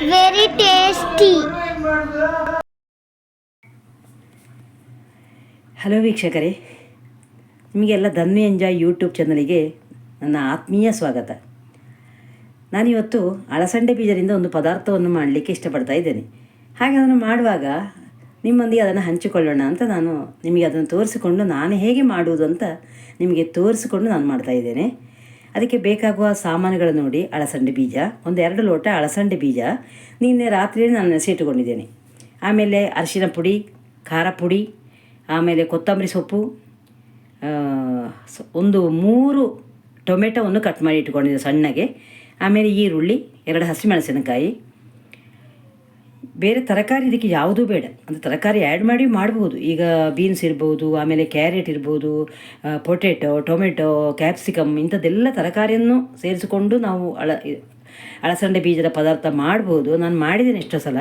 very tasty. Hello ವೀಕ್ಷಕರೇ. ನಿಮಗೆಲ್ಲ enjoy YouTube ಚಾನಲಿಗೆ ನನ್ನ ಆತ್ಮೀಯ ಸ್ವಾಗತ. ನಾನಿವತ್ತು ಅಳಸಂಡೆ ಬೀಜದಿಂದ ಒಂದು ಪದಾರ್ಥವನ್ನು ಮಾಡಲಿಕ್ಕೆ ಇಷ್ಟಪಡ್ತಾ ಇದ್ದೇನೆ. ಹಾಗೆ ಅದನ್ನು ಮಾಡುವಾಗ ನಿಮ್ಮೊಂದಿಗೆ ಅದನ್ನು ಹಂಚಿಕೊಳ್ಳೋಣ ಅಂತ ನಾನು ನಿಮಗೆ ಅದನ್ನು ತೋರಿಸಿಕೊಂಡು ನಾನು ಹೇಗೆ ಮಾಡುವುದು ಅಂತ ನಿಮಗೆ ತೋರಿಸಿಕೊಂಡು ನಾನು ಮಾಡ್ತಾ ಇದ್ದೇನೆ. ಅದಕ್ಕೆ ಬೇಕಾಗುವ ಸಾಮಾನುಗಳು ನೋಡಿ, ಅಳಸಂಡೆ ಬೀಜ ಒಂದು ಎರಡು ಲೋಟ ಅಳಸಂಡೆ ಬೀಜ. ನಿನ್ನೆ ರಾತ್ರಿಯೇ ನಾನು ನೆನೆಸಿಟ್ಟುಕೊಂಡಿದ್ದೇನೆ. ಆಮೇಲೆ ಅರಿಶಿನ ಪುಡಿ, ಖಾರ ಪುಡಿ, ಆಮೇಲೆ ಕೊತ್ತಂಬರಿ ಸೊಪ್ಪು ಒಂದು ಮೂರು ಟೊಮೆಟೊವನ್ನು ಕಟ್ ಮಾಡಿ ಇಟ್ಕೊಂಡಿದ್ದೆ ಸಣ್ಣಗೆ. ಆಮೇಲೆ ಈರುಳ್ಳಿ, ಎರಡು ಹಸಿಮೆಣಸಿನಕಾಯಿ ಬೇರೆ ತರಕಾರಿ ಇದಕ್ಕೆ ಯಾವುದೂ ಬೇಡ. ಅಂದರೆ ತರಕಾರಿ ಆ್ಯಡ್ ಮಾಡಿ ಮಾಡ್ಬೋದು. ಈಗ ಬೀನ್ಸ್ ಇರ್ಬೋದು, ಆಮೇಲೆ ಕ್ಯಾರೆಟ್ ಇರ್ಬೋದು ಪೊಟೆಟೊ ಟೊಮೆಟೊ ಕ್ಯಾಪ್ಸಿಕಮ್ ಇಂಥದ್ದೆಲ್ಲ ತರಕಾರಿಯನ್ನು ಸೇರಿಸಿಕೊಂಡು ನಾವು ಅಳ ಅಳಸಂಡೆ ಬೀಜದ ಪದಾರ್ಥ ಮಾಡ್ಬೋದು. ನಾನು ಮಾಡಿದ್ದೇನೆ ಎಷ್ಟೋ ಸಲ.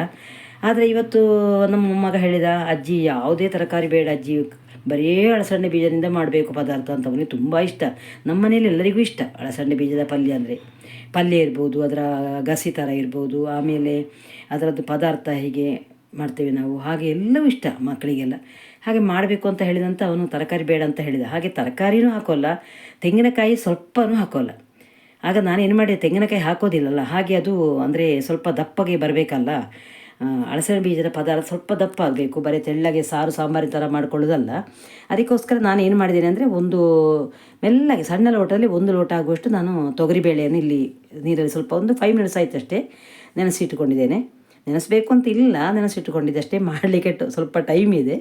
ಆದರೆ ಇವತ್ತು ನಮ್ಮ ಮೊಮ್ಮಗ ಹೇಳಿದ, ಅಜ್ಜಿ, ಯಾವುದೇ ತರಕಾರಿ ಬೇಡ ಅಜ್ಜಿ. ಬರೀ ಅಳಸಂಡೆ ಬೀಜದಿಂದ ಮಾಡಬೇಕು ಪದಾರ್ಥ ಅಂತ ಅವನಿಗೆ ತುಂಬ ಇಷ್ಟ. ನಮ್ಮ ಮನೇಲಿ ಎಲ್ಲರಿಗೂ ಇಷ್ಟ ಅಳಸಂಡೆ ಬೀಜದ ಪಲ್ಯ ಅಂದರೆ. ಪಲ್ಯ ಇರ್ಬೋದು, ಅದರ ಗಸಿ ಥರ ಇರ್ಬೋದು, ಆಮೇಲೆ ಅದರದ್ದು ಪದಾರ್ಥ ಹೀಗೆ ಮಾಡ್ತೇವೆ ನಾವು, ಹಾಗೆ ಎಲ್ಲವೂ ಇಷ್ಟ ಮಕ್ಕಳಿಗೆಲ್ಲ. ಹಾಗೆ ಮಾಡಬೇಕು ಅಂತ ಹೇಳಿದಂತ ಅವನು ತರಕಾರಿ ಬೇಡ ಅಂತ ಹೇಳಿದ. ಹಾಗೆ ತರಕಾರಿನೂ ಹಾಕೋಲ್ಲ, ತೆಂಗಿನಕಾಯಿ ಸ್ವಲ್ಪನೂ ಹಾಕೋಲ್ಲ. ಆಗ ನಾನು ಏನು ಮಾಡಿದೆ, ತೆಂಗಿನಕಾಯಿ ಹಾಕೋದಿಲ್ಲಲ್ಲ, ಹಾಗೆ ಅದು ಅಂದರೆ ಸ್ವಲ್ಪ ದಪ್ಪಗೆ ಬರಬೇಕಲ್ಲ ಅಳಸೆ ಬೀಜದ ಪದಾರ್ಥ ಸ್ವಲ್ಪ ದಪ್ಪ ಆಗಬೇಕು, ಬರೀ ತೆಳ್ಳಗೆ ಸಾರು, ಸಾಂಬಾರಿ ಥರ ಮಾಡ್ಕೊಳ್ಳೋದಲ್ಲ. ಅದಕ್ಕೋಸ್ಕರ ನಾನು ಏನು ಮಾಡಿದ್ದೇನೆ ಅಂದರೆ ಒಂದು ಮೆಲ್ಲಗೆ, ಸಣ್ಣ ಲೋಟದಲ್ಲಿ ಒಂದು ಲೋಟ ಆಗುವಷ್ಟು ನಾನು ತೊಗರಿಬೇಳೆಯನ್ನು ಇಲ್ಲಿ ನೀರಲ್ಲಿ ಸ್ವಲ್ಪ ಒಂದು ಫೈವ್ ಮಿನಿಟ್ಸ್ ಆಯ್ತು ಅಷ್ಟೇ ನೆನೆಸಿಟ್ಟುಕೊಂಡಿದ್ದೇನೆ ನೆನೆಸಬೇಕು ಅಂತ ಇಲ್ಲ ನೆನೆಸಿಟ್ಟುಕೊಂಡಿದ್ದೆ ಅಷ್ಟೇ ಮಾಡಲಿಕ್ಕೆ ಸ್ವಲ್ಪ ಟೈಮ್ ಇದೆ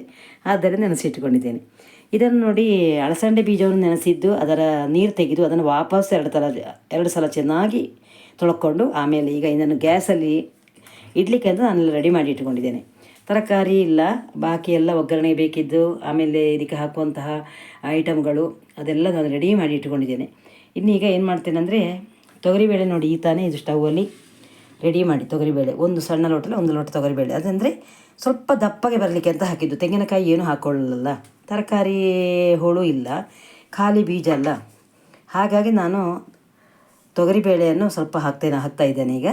ಆದ್ದರಿಂದ ನೆನೆಸಿಟ್ಟುಕೊಂಡಿದ್ದೇನೆ ಇದನ್ನು ನೋಡಿ ಅಳಸಂಡೆ ಬೀಜವನ್ನು ನೆನೆಸಿದ್ದು, ಅದರ ನೀರು ತೆಗೆದು ಅದನ್ನು ವಾಪಸ್ ಎರಡು ಥರ ಎರಡು ಸಲ ಚೆನ್ನಾಗಿ ತೊಳ್ಕೊಂಡು ಆಮೇಲೆ ಈಗ ಇದನ್ನು ಗ್ಯಾಸಲ್ಲಿ ಇಡ್ಲಿಕ್ಕೆ ಅಂತ ನಾನು ರೆಡಿ ಮಾಡಿ ಇಟ್ಕೊಂಡಿದ್ದೇನೆ ತರಕಾರಿ ಇಲ್ಲ, ಬಾಕಿ ಎಲ್ಲ ಒಗ್ಗರಣೆ ಬೇಕಿದ್ದು, ಆಮೇಲೆ ಇದಕ್ಕೆ ಹಾಕುವಂತಹ ಐಟಮ್ಗಳು ಅದೆಲ್ಲ ನಾನು ರೆಡಿ ಮಾಡಿ ಇಟ್ಕೊಂಡಿದ್ದೇನೆ ಇನ್ನೀಗ ಏನು ಮಾಡ್ತೇನೆಂದರೆ ತೊಗರಿಬೇಳೆ ನೋಡಿ ಈ ತಾನೇ ಇದು ಸ್ಟವ್ವಲ್ಲಿ ರೆಡಿ ಮಾಡಿ ತೊಗರಿಬೇಳೆ ಒಂದು ಸಣ್ಣ ಲೋಟಲ್ಲಿ ಒಂದು ಲೋಟ ತೊಗರಿಬೇಳೆ ಅದಂದರೆ ಸ್ವಲ್ಪ ದಪ್ಪಗೆ ಬರಲಿಕ್ಕೆ ಅಂತ ಹಾಕಿದ್ದು. ತೆಂಗಿನಕಾಯಿ ಏನು ಹಾಕೊಳ್ಳಲ್ಲ. ತರಕಾರಿ ಹೋಳು ಇಲ್ಲ, ಖಾಲಿ ಬೀಜ ಅಲ್ಲ. ಹಾಗಾಗಿ ನಾನು ತೊಗರಿಬೇಳೆಯನ್ನು ಸ್ವಲ್ಪ ಹಾಕ್ತೇನೆ, ಹಾಕ್ತಾ ಇದ್ದೇನೆ ಈಗ.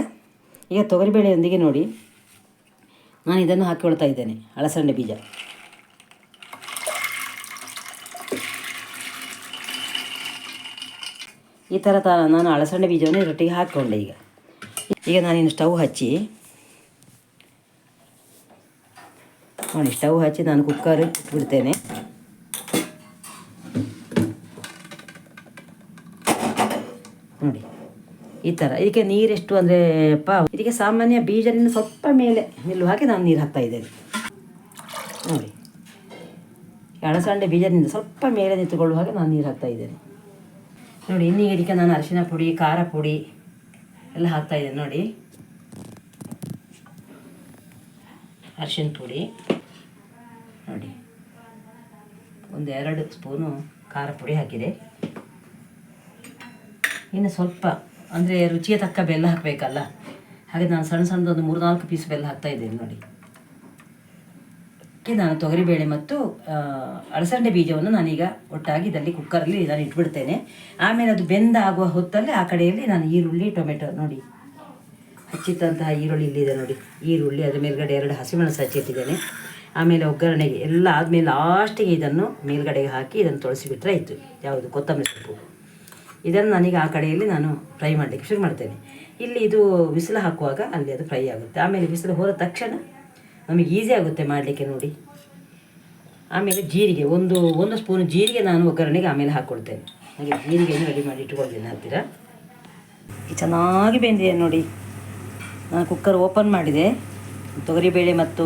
ಈಗ ತೊಗರಿಬೇಳೆಯೊಂದಿಗೆ ನೋಡಿ. ನಾನು ಇದನ್ನು ಹಾಕಿಕೊಳ್ತಾ ಇದ್ದೇನೆ ಅಳಸಂಡೆ ಬೀಜ. ಈ ಥರ ತ ನಾನು ಅಳಸಂಡೆ ಬೀಜವನ್ನು ರೊಟ್ಟಿಗೆ ಹಾಕ್ಕೊಂಡೆ ಈಗ. ಈಗ ನಾನಿನ್ನು ಸ್ಟವ್ ಹಚ್ಚಿ, ನೋಡಿ ಸ್ಟವ್ ಹಚ್ಚಿ ನಾನು ಕುಕ್ಕರ್ ಇಟ್ಬಿಡ್ತೇನೆ ನೋಡಿ ಈ ಥರ ಇದಕ್ಕೆ ನೀರೆಷ್ಟು ಅಂದರೆ ಪಾವ್ ಇದಕ್ಕೆ ಸಾಮಾನ್ಯ ಬೀಜದಿಂದ ಸ್ವಲ್ಪ ಮೇಲೆ ನಿಲ್ಲುವ ಹಾಗೆ ನಾನು ನೀರು ಹಾಕ್ತಾ ಇದ್ದೇನೆ. ನೋಡಿ. ಅಳಸಂಡೆ ಬೀಜದಿಂದ ಸ್ವಲ್ಪ ಮೇಲೆ ನಿಂತುಕೊಳ್ಳುವ ಹಾಗೆ ನಾನು ನೀರು ಹಾಕ್ತಾ ಇದ್ದೇನೆ. ನೋಡಿ ಇನ್ನೀ ಇದಕ್ಕೆ ನಾನು ಅರಿಶಿನ ಪುಡಿ, ಖಾರ ಪುಡಿ ಎಲ್ಲ ಹಾಕ್ತಾ ಇದ್ದೇನೆ. ನೋಡಿ. ಅರಿಶಿನ ಪುಡಿ. ನೋಡಿ. ಒಂದು ಎರಡು ಸ್ಪೂನು ಖಾರ ಪುಡಿ ಹಾಕಿದೆ. ಇನ್ನು ಸ್ವಲ್ಪ ಅಂದರೆ ರುಚಿಯ ತಕ್ಕ ಬೆಲ್ಲ ಹಾಕಬೇಕಲ್ಲ? ಹಾಗೆ ನಾನು ಸಣ್ಣ ಸಣ್ಣದೊಂದು ಮೂರು ನಾಲ್ಕು ಪೀಸ್ ಬೆಲ್ಲ ಹಾಕ್ತಾ ಇದ್ದೇನೆ ನೋಡಿ. ನಾನು ತೊಗರಿಬೇಳೆ ಮತ್ತು ಅಳಸಂಡೆ ಬೀಜವನ್ನು ನಾನೀಗ ಒಟ್ಟಾಗಿ ಇದರಲ್ಲಿ ಕುಕ್ಕರಲ್ಲಿ ನಾನು ಇಟ್ಬಿಡ್ತೇನೆ. ಆಮೇಲೆ ಅದು ಬೆಂದ ಆಗುವ ಹೊತ್ತಲ್ಲಿ ಆ ಕಡೆಯಲ್ಲಿ ನಾನು ಈರುಳ್ಳಿ, ಟೊಮೆಟೊ ನೋಡಿ. ಹಚ್ಚಿಟ್ಟಂತಹ ಈರುಳ್ಳಿ ಇಲ್ಲಿದೆ ನೋಡಿ. ಈರುಳ್ಳಿ ಅದ್ರ ಮೇಲ್ಗಡೆ ಎರಡು ಹಸಿಮೆಣಸು ಹಚ್ಚಿಟ್ಟಿದ್ದೇನೆ. ಆಮೇಲೆ ಒಗ್ಗರಣೆಗೆ ಎಲ್ಲ ಆದಮೇಲೆ ಲಾಸ್ಟಿಗೆ ಇದನ್ನು ಮೇಲ್ಗಡೆಗೆ ಹಾಕಿ ಇದನ್ನು ತೊಳಸಿಬಿಟ್ರೆ ಆಯಿತು. ಯಾವುದು? ಕೊತ್ತಂಬರಿ ಸೊಪ್ಪು. ಇದನ್ನು ನನಗೆ ಆ ಕಡೆಯಲ್ಲಿ ನಾನು ಫ್ರೈ ಮಾಡಲಿಕ್ಕೆ ಶುರು ಮಾಡ್ತೇನೆ. ಇಲ್ಲಿ ಇದು ಬಿಸಿಲು ಹಾಕುವಾಗ ಅಲ್ಲಿ ಅದು ಫ್ರೈ ಆಗುತ್ತೆ. ಆಮೇಲೆ ಬಿಸಿಲು ಹೋದ ತಕ್ಷಣ ನಮಗೆ ಈಸಿ ಆಗುತ್ತೆ ಮಾಡಲಿಕ್ಕೆ ನೋಡಿ. ಆಮೇಲೆ ಜೀರಿಗೆ, ಒಂದು ಒಂದು ಸ್ಪೂನ್ ಜೀರಿಗೆ ನಾನು ಒಗ್ಗರಣೆಗೆ ಆಮೇಲೆ ಹಾಕ್ಕೊಳ್ತೇನೆ ಹಾಗೆ ಜೀರಿಗೆಯನ್ನು ರೆಡಿ ಮಾಡಿ ಇಟ್ಕೊಳ್ತೇನೆ ಹತ್ತಿರ ಚೆನ್ನಾಗಿ ಬೆಂದಿದೆ ನೋಡಿ. ನಾನು ಕುಕ್ಕರ್ ಓಪನ್ ಮಾಡಿದೆ. ತೊಗರಿಬೇಳೆ ಮತ್ತು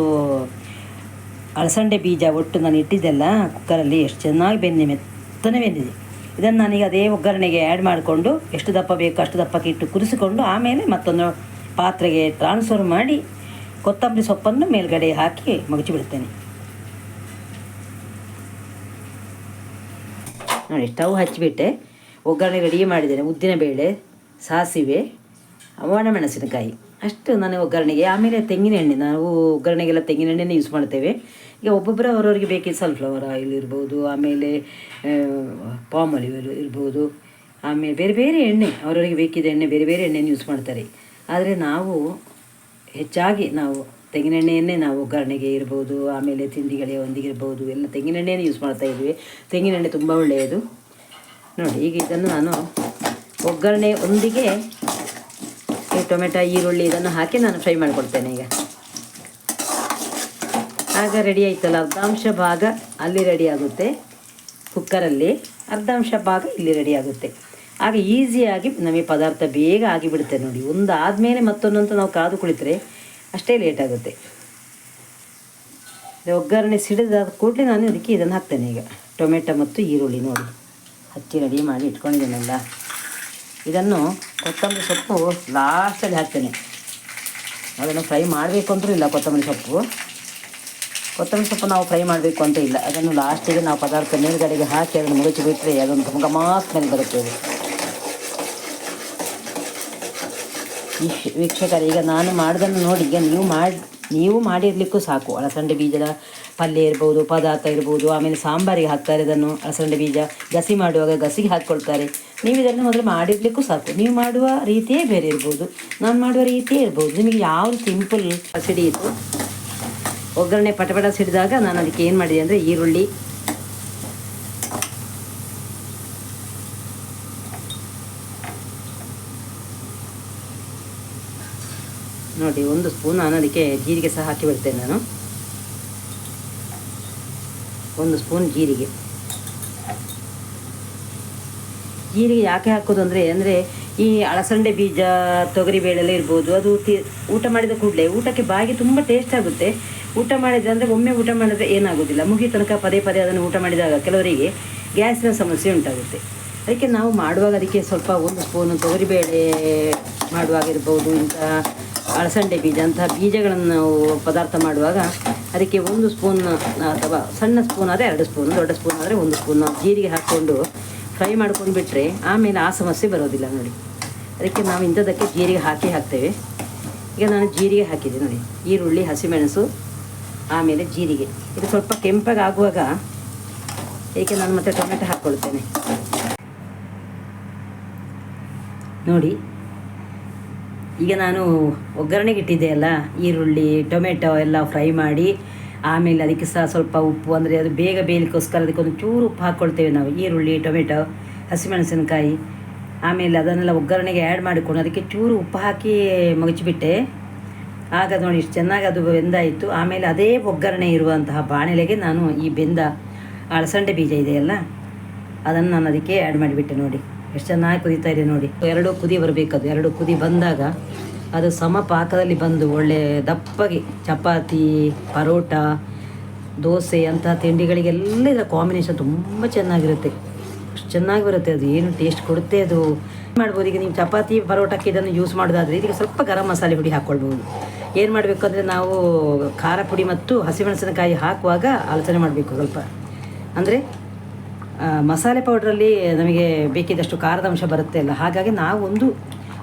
ಅಳಸಂಡೆ ಬೀಜ ಒಟ್ಟು ನಾನು ಇಟ್ಟಿದ್ದೆಲ್ಲ ಕುಕ್ಕರಲ್ಲಿ ಎಷ್ಟು ಚೆನ್ನಾಗಿ ಬೆಂದಿದೆ, ಮೆತ್ತನೆ ಬೆಂದಿದೆ. ಇದನ್ನು ನಾನೀಗ ಅದೇ ಒಗ್ಗರಣೆಗೆ ಆ್ಯಡ್ ಮಾಡಿಕೊಂಡು ಎಷ್ಟು ದಪ್ಪ ಬೇಕು ಅಷ್ಟು ದಪ್ಪಕ್ಕೆ ಇಟ್ಟು ಕುದಿಸಿಕೊಂಡು ಆಮೇಲೆ ಮತ್ತೊಂದು ಪಾತ್ರೆಗೆ ಟ್ರಾನ್ಸ್ಫರ್ ಮಾಡಿ ಕೊತ್ತಂಬರಿ ಸೊಪ್ಪನ್ನು ಮೇಲ್ಗಡೆ ಹಾಕಿ ಮುಗಿಚಿಬಿಡ್ತೇನೆ ನೋಡಿ ಸ್ಟವ್ ಹಚ್ಚಿಬಿಟ್ಟೆ. ಒಗ್ಗರಣೆ ರೆಡಿ ಮಾಡಿದ್ದೇನೆ. ಉದ್ದಿನ ಬೇಳೆ, ಸಾಸಿವೆ ಒಣಮೆಣಸಿನಕಾಯಿ ಅಷ್ಟು ನಾನು ಒಗ್ಗರಣೆಗೆ, ಆಮೇಲೆ ತೆಂಗಿನ ಎಣ್ಣೆ. ನಾವು ಒಗ್ಗರಣೆಗೆಲ್ಲ ತೆಂಗಿನ ಎಣ್ಣೆನೇ ಯೂಸ್ ಮಾಡ್ತೇವೆ. ಈಗ ಒಬ್ಬೊಬ್ಬರು ಅವರವರಿಗೆ ಬೇಕಿದ್ದ ಸನ್ಫ್ಲವರ್ ಆಯಿಲ್ ಇರ್ಬೋದು, ಆಮೇಲೆ ಪಾಮ್ ಆಲಿವ್ ಇರ್ಬೋದು, ಆಮೇಲೆ ಬೇರೆ ಬೇರೆ ಎಣ್ಣೆ ಅವರವರಿಗೆ ಬೇಕಿದ್ದ ಎಣ್ಣೆ ಬೇರೆ ಬೇರೆ ಎಣ್ಣೆನ ಯೂಸ್ ಮಾಡ್ತಾರೆ. ಆದರೆ ನಾವು ಹೆಚ್ಚಾಗಿ ನಾವು ತೆಂಗಿನೆಣ್ಣೆಯನ್ನೇ ನಾವು ಒಗ್ಗರಣೆಗೆ ಇರ್ಬೋದು, ಆಮೇಲೆ ತಿಂಡಿಗಳಿಗೆ ಒಂದಿಗಿರ್ಬೋದು ಎಲ್ಲ ತೆಂಗಿನೆಣ್ಣೆನೇ ಯೂಸ್ ಮಾಡ್ತಾ ಇದ್ವಿ. ತೆಂಗಿನೆಣ್ಣೆ ತುಂಬ ಒಳ್ಳೆಯದು. ನೋಡಿ, ಈಗ ಇದನ್ನು ನಾನು ಒಗ್ಗರಣೆ ಒಂದಿಗೆ ಈ ಟೊಮೆಟೊ, ಈರುಳ್ಳಿ ಇದನ್ನು ಹಾಕಿ ನಾನು ಫ್ರೈ ಮಾಡಿಕೊಡ್ತೇನೆ ಈಗ. ಆಗ ರೆಡಿ ಆಯ್ತಲ್ಲ, ಅರ್ಧಾಂಶ ಭಾಗ ಅಲ್ಲಿ ರೆಡಿ ಆಗುತ್ತೆ. ಕುಕ್ಕರಲ್ಲಿ ಅರ್ಧಾಂಶ ಭಾಗ ಇಲ್ಲಿ ರೆಡಿ ಆಗುತ್ತೆ. ಆಗ ಈಸಿಯಾಗಿ ನಮಗೆ ಪದಾರ್ಥ ಬೇಗ ಆಗಿಬಿಡುತ್ತೆ ನೋಡಿ. ಒಂದು ಆದಮೇಲೆ ಮತ್ತೊಂದಂತ ನಾವು ಕಾದು ಕುಳಿತರೆ ಅಷ್ಟೇ ಲೇಟ್ ಆಗುತ್ತೆ. ಒಗ್ಗರಣೆ ಸಿಡಿದಾದ ಕೂಡಲೇ ನಾನು ಅದಕ್ಕೆ ಇದನ್ನು ಹಾಕ್ತೇನೆ ಈಗ. ಟೊಮೆಟೊ ಮತ್ತು ಈರುಳ್ಳಿ ನೋಡಿ. ಹಚ್ಚಿ ರೆಡಿ ಮಾಡಿ ಇಟ್ಕೊಂಡಿದ್ದೇನಲ್ಲ. ಇದನ್ನು ಕೊತ್ತಂಬರಿ ಸೊಪ್ಪು ಲಾಸ್ಟಲ್ಲಿ ಹಾಕ್ತೇನೆ. ಅದನ್ನು ಫ್ರೈ ಮಾಡಬೇಕು ಅಂದರೂ ಇಲ್ಲ ಕೊತ್ತಂಬರಿ ಸೊಪ್ಪು. ಕೊತ್ತಂಬರಿ ಸೊಪ್ಪು ನಾವು ಫ್ರೈ ಮಾಡಬೇಕು ಅಂತ ಇಲ್ಲ. ಅದನ್ನು ಲಾಸ್ಟಿಗೆ ನಾವು ಪದಾರ್ಥ ಮೇಲುಗಡೆಗೆ ಹಾಕಿ ಅದನ್ನು ಮುಗಿಸಿ ಬಿಟ್ಟರೆ ಅದೊಂದು ಘಮ ಸ್ಮೆಲ್ ಬರುತ್ತೆ ವೀಕ್ಷಕರೇ, ಈಗ ನಾನು ಮಾಡೋದನ್ನು ನೋಡಿ ಈಗ ನೀವು ಮಾಡಿ, ನೀವು ಮಾಡಿರಲಿಕ್ಕೂ ಸಾಕು. ಅಲಸಂಡೆ ಬೀಜದ ಪಲ್ಯ ಇರ್ಬೋದು, ಪದಾರ್ಥ ಇರ್ಬೋದು, ಆಮೇಲೆ ಸಾಂಬಾರಿಗೆ ಹಾಕ್ತಾರೆ ಇದನ್ನು ಅಸಂಡೆ ಬೀಜ, ಗಸಿ ಮಾಡುವಾಗ ಗಸಿಗೆ ಹಾಕ್ಕೊಳ್ತಾರೆ. ನೀವು ಇದನ್ನು ಮೊದಲು ಮಾಡಿರಲಿಕ್ಕೂ ಸಾಕು. ನೀವು ಮಾಡುವ ರೀತಿಯೇ ಬೇರೆ ಇರ್ಬೋದು. ನಾನು ಮಾಡುವ ರೀತಿಯೇ ಇರ್ಬೋದು. ನಿಮಗೆ ಯಾವುದು ಸಿಂಪಲ್ ಇತ್ತು? ಒಗ್ಗರಣೆ ಪಟಪಟ ಸಿಡಿದಾಗ ನಾನು ಅದಕ್ಕೆ ಏನು ಮಾಡಿದೆ ಅಂದರೆ ಈರುಳ್ಳಿ, ನೋಡಿ, ಒಂದು ಸ್ಪೂನ್ ನಾನು ಅದಕ್ಕೆ ಜೀರಿಗೆ ಸಹ ಹಾಕಿ ಬಿಡ್ತೇನೆ ನಾನು. ಒಂದು ಸ್ಪೂನ್ ಜೀರಿಗೆ. ಜೀರಿಗೆ ಯಾಕೆ ಹಾಕೋದು ಅಂದರೆ ಅಂದರೆ ಈ ಅಳಸಂಡೆ ಬೀಜ ತೊಗರಿಬೇಳೆಲ್ಲ ಇರ್ಬೋದು, ಅದು ಊಟ ಮಾಡಿದ ಕೂಡಲೇ ಊಟಕ್ಕೆ ಬಾಯಿಗೆ ತುಂಬ ಟೇಸ್ಟ್ ಆಗುತ್ತೆ. ಊಟ ಮಾಡಿದ್ರೆ ಅಂದರೆ ಒಮ್ಮೆ ಊಟ ಮಾಡಿದ್ರೆ ಏನಾಗೋದಿಲ್ಲ. ಮುಗಿ ತನಕ ಪದೇ ಪದೇ ಅದನ್ನು ಊಟ ಮಾಡಿದಾಗ ಕೆಲವರಿಗೆ ಗ್ಯಾಸಿನ ಸಮಸ್ಯೆ ಉಂಟಾಗುತ್ತೆ. ಅದಕ್ಕೆ ನಾವು ಮಾಡುವಾಗ ಅದಕ್ಕೆ ಸ್ವಲ್ಪ ಒಂದು ಸ್ಪೂನು ತೊಗರಿಬೇಳೆ ಮಾಡುವಾಗ ಇರ್ಬೋದು, ಇಂಥ ಅಳಸಂಡೆ ಬೀಜ ಅಂತಹ ಬೀಜಗಳನ್ನು ನಾವು ಪದಾರ್ಥ ಮಾಡುವಾಗ ಅದಕ್ಕೆ ಒಂದು ಸ್ಪೂನ್, ಅಥವಾ ಸಣ್ಣ ಸ್ಪೂನ್ ಆದರೆ ಎರಡು ಸ್ಪೂನ್, ದೊಡ್ಡ ಸ್ಪೂನ್ ಆದರೆ ಒಂದು ಸ್ಪೂನ್ ಜೀರಿಗೆ ಹಾಕ್ಕೊಂಡು ಫ್ರೈ ಮಾಡ್ಕೊಂಡು ಬಿಟ್ಟರೆ ಆಮೇಲೆ ಆ ಸಮಸ್ಯೆ ಬರೋದಿಲ್ಲ ನೋಡಿ. ಅದಕ್ಕೆ ನಾವು ಇಂಥದ್ದಕ್ಕೆ ಜೀರಿಗೆ ಹಾಕಿ ಹಾಕ್ತೇವೆ. ಈಗ ನಾನು ಜೀರಿಗೆ ಹಾಕಿದೆ ನೋಡಿ. ಈರುಳ್ಳಿ, ಹಸಿಮೆಣಸು, ಆಮೇಲೆ ಜೀರಿಗೆ. ಇದು ಸ್ವಲ್ಪ ಕೆಂಪಾಗಿ ಆಗುವಾಗ ಏಕೆ ನಾನು ಮತ್ತೆ ಟೊಮೆಟೊ ಹಾಕ್ಕೊಳ್ತೇನೆ. ನೋಡಿ ಈಗ ನಾನು ಒಗ್ಗರಣೆಗೆ ಇಟ್ಟಿದ್ದೆ ಅಲ್ಲ ಈರುಳ್ಳಿ, ಟೊಮೆಟೊ ಎಲ್ಲ ಫ್ರೈ ಮಾಡಿ, ಆಮೇಲೆ ಅದಕ್ಕೆ ಸಹ ಸ್ವಲ್ಪ ಉಪ್ಪು, ಅಂದರೆ ಅದು ಬೇಗ ಬೇಯಲಿಕ್ಕೋಸ್ಕರ ಅದಕ್ಕೊಂದು ಚೂರು ಉಪ್ಪು ಹಾಕ್ಕೊಳ್ತೇವೆ ನಾವು. ಈರುಳ್ಳಿ, ಟೊಮೆಟೊ, ಹಸಿಮೆಣಸಿನಕಾಯಿ. ಆಮೇಲೆ ಅದನ್ನೆಲ್ಲ ಒಗ್ಗರಣೆಗೆ ಆ್ಯಡ್ ಮಾಡಿಕೊಂಡು ಅದಕ್ಕೆ ಚೂರು ಉಪ್ಪು ಹಾಕಿ ಮಗಚಿಬಿಟ್ಟೆ. ಆಗ ನೋಡಿ ಇಷ್ಟು ಚೆನ್ನಾಗಿ ಅದು ಬೆಂದಾಯಿತು. ಆಮೇಲೆ ಅದೇ ಒಗ್ಗರಣೆ ಇರುವಂತಹ ಬಾಣಲೆಗೆ ನಾನು ಈ ಬೆಂದ ಅಳಸಂಡೆ ಬೀಜ ಇದೆಯಲ್ಲ, ಅದನ್ನು ನಾನು ಅದಕ್ಕೆ ಆ್ಯಡ್ ಮಾಡಿಬಿಟ್ಟೆ ನೋಡಿ. ಎಷ್ಟು ಚೆನ್ನಾಗಿ ಕುದೀತಾ ಇದೆ ನೋಡಿ. ಎರಡು ಕುದಿ ಬರಬೇಕದು. ಎರಡು ಕುದಿ ಬಂದಾಗ ಅದು ಸಮ ಪಾಕದಲ್ಲಿ ಬಂದು ಒಳ್ಳೆ ದಪ್ಪಗೆ ಚಪಾತಿ, ಪರೋಟ, ದೋಸೆ ಅಂತಹ ತಿಂಡಿಗಳಿಗೆಲ್ಲ ಇದರ ಕಾಂಬಿನೇಷನ್ ತುಂಬ ಚೆನ್ನಾಗಿರುತ್ತೆ. ಅಷ್ಟು ಚೆನ್ನಾಗಿ ಬರುತ್ತೆ ಅದು. ಏನು ಟೇಸ್ಟ್ ಕೊಡುತ್ತೆ ಅದು? ಮಾಡ್ಬೋದು. ಈಗ ನೀವು ಚಪಾತಿ, ಪರೋಟಕ್ಕೆ ಇದನ್ನು ಯೂಸ್ ಮಾಡೋದಾದರೆ ಇದಕ್ಕೆ ಸ್ವಲ್ಪ ಗರಂ ಮಸಾಲೆ ಪುಡಿ ಹಾಕ್ಕೊಳ್ಬೋದು. ಏನು ಮಾಡಬೇಕು ಅಂದರೆ ನಾವು ಖಾರ ಪುಡಿ ಮತ್ತು ಹಸಿಮೆಣಸಿನಕಾಯಿ ಹಾಕುವಾಗ ಆಲೋಚನೆ ಮಾಡಬೇಕು ಸ್ವಲ್ಪ. ಅಂದರೆ ಮಸಾಲೆ ಪೌಡ್ರಲ್ಲಿ ನಮಗೆ ಬೇಕಿದ್ದಷ್ಟು ಖಾರದ ಅಂಶ ಬರುತ್ತೆ ಅಲ್ಲ. ಹಾಗಾಗಿ ನಾವು ಒಂದು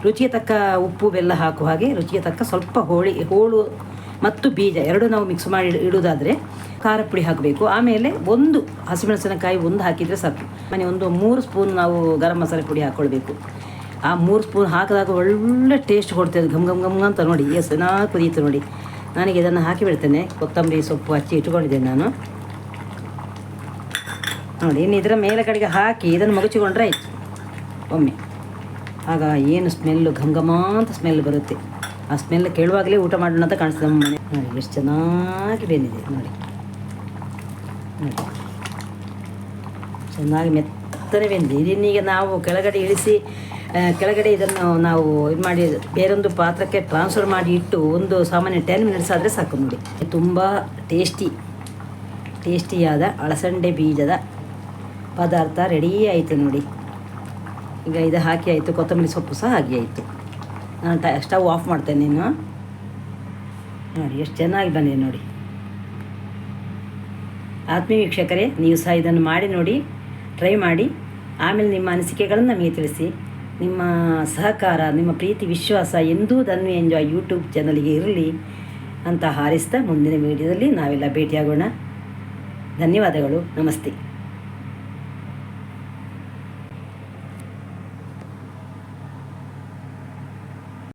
ರುಚಿಗೆ ತಕ್ಕ ಉಪ್ಪು, ಬೆಲ್ಲ ಹಾಕುವ ಹಾಗೆ ರುಚಿಗೆ ತಕ್ಕ ಸ್ವಲ್ಪ ಹೋಳಿ, ಹೋಳು ಮತ್ತು ಬೀಜ ಎರಡು ನಾವು ಮಿಕ್ಸ್ ಮಾಡಿ ಇಡ್- ಇಡುವುದಾದರೆ ಖಾರ ಪುಡಿ ಹಾಕಬೇಕು. ಆಮೇಲೆ ಒಂದು ಹಸಿಮೆಣಸಿನಕಾಯಿ ಒಂದು ಹಾಕಿದರೆ ಸಾಕು. ಮನೆ ಒಂದು ಮೂರು ಸ್ಪೂನ್ ನಾವು ಗರಂ ಮಸಾಲೆ ಪುಡಿ ಹಾಕ್ಕೊಳ್ಬೇಕು ಆ ಮೂರು ಸ್ಪೂನ್ ಹಾಕಿದಾಗ ಒಳ್ಳೆ ಟೇಸ್ಟ್ ಕೊಡ್ತದೆ. ಘಮ್ ಘಮ್ ಘಮ್ ಅಂತ ನೋಡಿ. ಎಸ್ ಚೆನ್ನಾಗಿ ಕುದೀತು ನೋಡಿ. ನನಗೆ ಇದನ್ನು ಹಾಕಿ ಬಿಡ್ತೇನೆ. ಕೊತ್ತಂಬರಿ ಸೊಪ್ಪು ಹಚ್ಚಿ ಇಟ್ಕೊಂಡಿದ್ದೇನೆ ನಾನು. ನೋಡಿ, ಇನ್ನು ಇದರ ಮೇಲೆ ಕಡೆಗೆ ಹಾಕಿ ಇದನ್ನು ಮಗುಚಿಕೊಂಡ್ರೆ ಆಯಿತು. ಒಮ್ಮೆ. ಆಗ ಏನು ಸ್ಮೆಲ್ಲು ಘಮ ಘಮ ಅಂತ ಸ್ಮೆಲ್ ಬರುತ್ತೆ. ಆ ಸ್ಮೆಲ್ ಕೇಳುವಾಗಲೇ ಊಟ ಮಾಡೋಣ ಅಂತ ಕಾಣಿಸ್ತದೆ ನಮ್ಮ ಮನೆ. ನೋಡಿ, ಎಷ್ಟು ಚೆನ್ನಾಗಿ ಬೆಂದಿದೆ, ನೋಡಿ. ನೋಡಿ. ಚೆನ್ನಾಗಿ ಮೆತ್ತನೆ ಬೆಂದಿದೆ. ಇದನ್ನೀಗ ನಾವು ಕೆಳಗಡೆ ಇಳಿಸಿ ಕೆಳಗಡೆ ಇದನ್ನು ನಾವು ಇದು ಮಾಡಿ, ಬೇರೊಂದು ಪಾತ್ರಕ್ಕೆ ಟ್ರಾನ್ಸ್ಫರ್ ಮಾಡಿ ಇಟ್ಟು ಒಂದು ಸಾಮಾನ್ಯ ಟೆನ್ ಮಿನಿಟ್ಸ್ ಆದರೆ ಸಾಕು ನೋಡಿ. ತುಂಬ ಟೇಸ್ಟಿ ಟೇಸ್ಟಿಯಾದ ಅಳಸಂಡೆ ಬೀಜದ ಪದಾರ್ಥ ರೆಡಿ ಆಯಿತು ನೋಡಿ. ಈಗ ಇದು ಹಾಕಿ ಆಯಿತು, ಕೊತ್ತಂಬರಿ ಸೊಪ್ಪು ಸಹ ಹಾಕಿ ಆಯಿತು. ನಾನು ಟ ಸ್ಟವ್ ಆಫ್ ಮಾಡ್ತೇನೆ ನೀನು. ನೋಡಿ, ಎಷ್ಟು ಚೆನ್ನಾಗಿ ಬಂದಿದೆ ನೋಡಿ. ಆತ್ಮೀಯ ವೀಕ್ಷಕರೇ, ನೀವು ಸಹ ಇದನ್ನು ಮಾಡಿ ನೋಡಿ ಟ್ರೈ ಮಾಡಿ. ಆಮೇಲೆ ನಿಮ್ಮ ಅನಿಸಿಕೆಗಳನ್ನು ನಮಗೆ ತಿಳಿಸಿ. ನಿಮ್ಮ ಸಹಕಾರ, ನಿಮ್ಮ ಪ್ರೀತಿ, ವಿಶ್ವಾಸ ಎಂದೂ ಧನ್ವಿ ಎಂಜಾಯ್ ಯೂಟ್ಯೂಬ್ ಚಾನಲ್ಗೆ ಇರಲಿ ಅಂತ ಹಾರಿಸ್ತಾ ಮುಂದಿನ ವಿಡಿಯೋದಲ್ಲಿ ನಾವೆಲ್ಲ ಭೇಟಿಯಾಗೋಣ. ಧನ್ಯವಾದಗಳು. ನಮಸ್ತೆ.